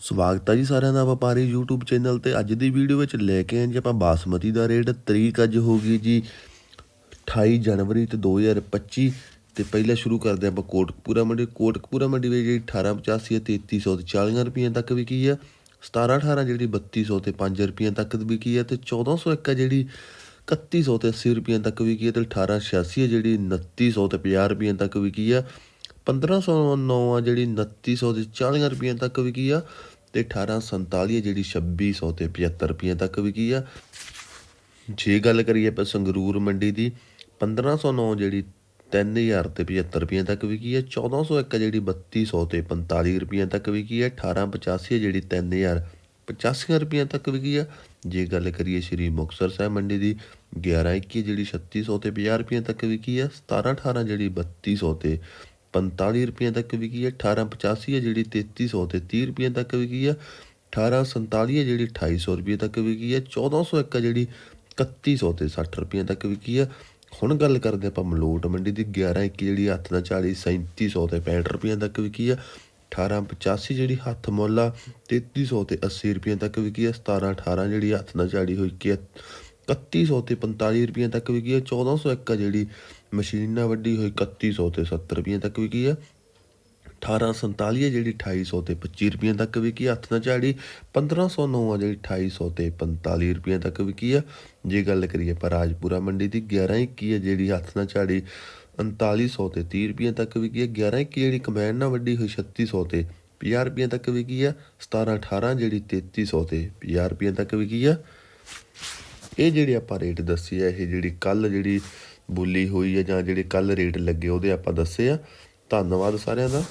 ਸਵਾਗਤ ਹੈ ਜੀ ਸਾਰਿਆਂ ਦਾ ਵਪਾਰੀ YouTube ਚੈਨਲ ਤੇ। ਅੱਜ ਦੀ ਵੀਡੀਓ ਵਿੱਚ ਲੈ ਕੇ ਆਏ ਜੀ ਆਪਾਂ ਬਾਸਮਤੀ ਦਾ ਰੇਟ। ਤਰੀਕ ਅੱਜ ਹੋ ਗਈ ਜੀ 28 ਜਨਵਰੀ ਤੇ 2025 ਤੇ ਪਹਿਲਾਂ ਸ਼ੁਰੂ ਕਰਦੇ ਆਪਾਂ ਕੋਟਕਪੂਰਾ ਮੰਡੀ। ਕੋਟਕਪੂਰਾ ਮੰਡੀ ਵਿੱਚ ਜਿਹੜੀ 1885 ਹੈ 3300 ਤੇ 40 ਰੁਪਏ ਤੱਕ ਵਿਕੀ ਆ। 1718 ਜਿਹੜੀ 3200 ਤੇ 5 ਰੁਪਏ ਤੱਕ ਵਿਕੀ ਆ ਤੇ 1401 ਹੈ ਜਿਹੜੀ 3100 ਤੇ 80 ਰੁਪਏ ਤੱਕ ਵਿਕੀ ਆ ਤੇ 1886 ਹੈ ਜਿਹੜੀ 2900 ਤੇ 50 ਰੁਪਏ ਤੱਕ ਵਿਕੀ ਆ। 1509 ਆ ਜਿਹੜੀ 2900 ਤੇ 40 ਰੁਪਏ ਤੱਕ ਵਿਕੀ ਆ ਤੇ 1847 ਹੈ ਜਿਹੜੀ 2600 ਤੇ 75 ਰੁਪਏ ਤੱਕ ਵਿਕੀ ਆ। ਜੇ ਗੱਲ ਕਰੀਏ ਆਪਾਂ ਸੰਗਰੂਰ ਮੰਡੀ ਦੀ 1509 ਜਿਹੜੀ 3000 ਤੇ 75 ਰੁਪਏ ਤੱਕ ਵਿਕੀ ਹੈ 1401 ਜਿਹੜੀ 3200 ਤੇ 45 ਰੁਪਏ ਤੱਕ ਵਿਕੀ ਹੈ 1885 ਹੈ ਜਿਹੜੀ 3000 85 ਰੁਪਏ ਤੱਕ ਵਿਕੀ ਹੈ ਜੇ ਗੱਲ ਕਰੀਏ ਸ਼੍ਰੀ ਮੁਕਤਸਰ ਸਾਹਿਬ ਮੰਡੀ ਦੀ 1121 ਜਿਹੜੀ 3600 ਤੇ 50 ਰੁਪਏ ਤੱਕ ਵਿਕੀ ਹੈ 1718 ਜਿਹੜੀ 3200 ਤੇ 45 ਰੁਪਏ ਤੱਕ ਵਿਕੀ ਹੈ 1885 ਹੈ ਜਿਹੜੀ 3300 ਤੇ 30 ਰੁਪਏ ਤੱਕ ਵਿਕੀ ਹੈ 1847 ਹੈ ਜਿਹੜੀ 2800 ਰੁਪਏ ਤੱਕ ਵਿਕੀ ਹੈ 1401 ਹੈ ਜਿਹੜੀ 3100 ਤੇ 60 ਰੁਪਏ ਤੱਕ ਵਿਕੀ ਹੈ। ਹੁਣ ਗੱਲ ਕਰਦੇ ਆਪਾਂ ਮਲੋਟ ਮੰਡੀ ਦੀ 11 21 ਜਿਹੜੀ ਹੱਥ ਨਾਲ 40 3700 ਤੇ 65 ਰੁਪਏ ਤੱਕ ਵਿਕੀ ਹੈ 1885 ਜਿਹੜੀ ਹੱਥ ਮੁੱਲ ਆ 3300 ਤੇ 80 ਰੁਪਏ ਤੱਕ ਵਿਕੀ ਹੈ 17 18 ਜਿਹੜੀ ਹੱਥ ਨਾਲ 40 ਹੋਈ ਕਿ 3100 ਤੇ 45 ਰੁਪਏ ਤੱਕ ਵਿਕੀ ਹੈ। 1401 ਜਿਹੜੀ ਮਸ਼ੀਨ ਨਾਲ ਵੱਡੀ ਹੋਈ 3100 ਤੇ 70 ਰੁਪਏ ਤੱਕ ਵਿਕੀ ਹੈ। 1847 ਹੈ ਜਿਹੜੀ 2800 ਤੇ 25 ਰੁਪਏ ਤੱਕ ਵਿਕੀ ਹੱਥ ਨਾਲ ਝਾੜੀ 1509 ਆ ਜਿਹੜੀ 2800 ਤੇ 45 ਰੁਪਏ ਤੱਕ ਵਿਕੀ ਆ ਜੇ ਗੱਲ ਕਰੀਏ ਪਰ ਰਾਜਪੁਰਾ ਮੰਡੀ ਦੀ 1121 ਹੈ ਜਿਹੜੀ ਹੱਥ ਨਾਲ ਝਾੜੀ 3900 ਤੇ 30 ਰੁਪਏ ਤੱਕ ਵਿਕੀ ਹੈ। 1121 ਜਿਹੜੀ ਕਮੈਨ ਨਾਲ ਵੱਡੀ ਹੋਈ 3600 ਤੇ 50 ਰੁਪਏ ਤੱਕ ਵਿਕੀ ਆ 1718 ਜਿਹੜੀ 3300 ਤੇ 50 ਰੁਪਏ ਤੱਕ ਵਿਕੀ ਆ ਇਹ ਜਿਹੜੀ ਆਪਾਂ ਰੇਟ ਦੱਸੀ ਆ, ਇਹ ਜਿਹੜੀ ਕੱਲ ਜਿਹੜੀ ਬੋਲੀ ਹੋਈ ਹੈ ਜਾਂ ਜਿਹੜੇ ਕੱਲ ਰੇਟ ਲੱਗੇ ਉਹਦੇ ਆਪਾਂ ਦੱਸੇ ਆ। ਧੰਨਵਾਦ ਸਾਰਿਆਂ ਦਾ।